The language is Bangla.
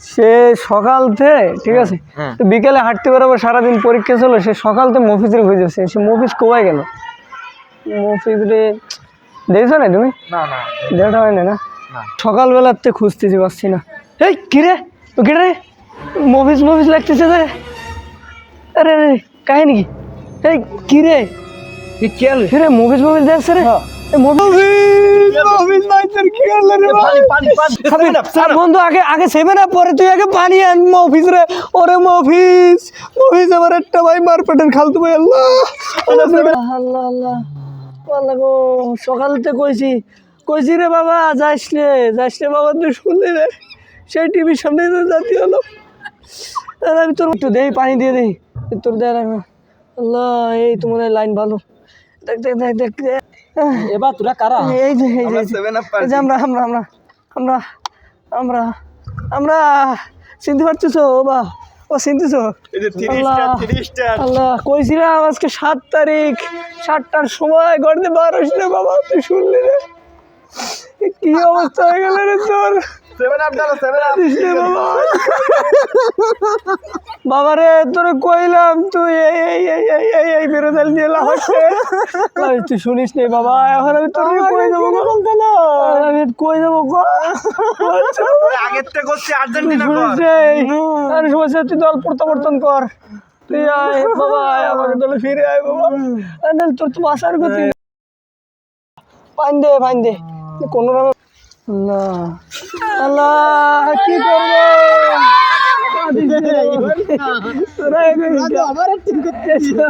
সে সকাল থেকে ঠিক আছে? হ্যাঁ। তো বিকেলে হাঁটতে বেরোবো সারাদিন পরীক্ষা ছিল সে সকাল থেকে মফিজের হয়ে যাচ্ছে সে মফিজ কোয়ায় গেল? মফিজ রে দেখছ না তুমি? না না। দেখা হয় না? না। না সকালবেলাতে খুঁজতেছি পারছি না। এই কিরে ও কিরে রে? মফিজ মফিজ লাগতেছে রে আরে রে কাহিনি কি? এই কিরে কি কিরে মফিজ মফিজ দেখছে রে? এই বন্ধু আগে আগে সেভেন আপ পরে তুই আগে পানি আন মফিস রে। ওরে মফিস মফিস আমার একটা ভাই মারপেটের খালতু ভাই আল্লাহ। আল্লাহ আল্লাহ আল্লাহ। আল্লাহ গো সকাল থেকে কইছি কইছি রে বাবা যাইস রে যাইস রে বাবা তুই শুনলি রে? সেই টিভির সামনে তো জাতি হলো আমি তোর একটু দেই পানি দিয়ে দেই। তোর দেয় আল্লাহ এই তোমার লাইন ভালো। দেখ দেখ দেখ দেখ। এবার তোরা কারা? এই যে এই যে, আমরা আমরা আমরা আমরা আমরা আমরা চিনতে পারতেছো ও বা ও চিনতেছো আল্লাহ। কইছিলাম আজকে সাত তারিখ সাতটার সময় গড়তে পারিস না বাবা তুই শুনলি রে কি অবস্থা হয়ে গেল রে তোর? সেভেন আপ সেভেন আপ বাবা। বাবা রে তোরে কইলাম তুই এই এই এই এই এই এই দিয়ে লাফাচ্ছে। তুই শুনিস নে বাবা এখন আমি তোর কই দেবো আমি কই দেবো আগের থেকে করছি আর্জেন্টিনা সমস্যা তুই দল প্রত্যাবর্তন কর। তুই আয় বাবা আয় আমার দলে ফিরে আয় বাবা। তোর তো বাসার গতি। পাইন দে পাইন দে। কোনো রকম আল্লাহ আল্লাহ কি করব যা।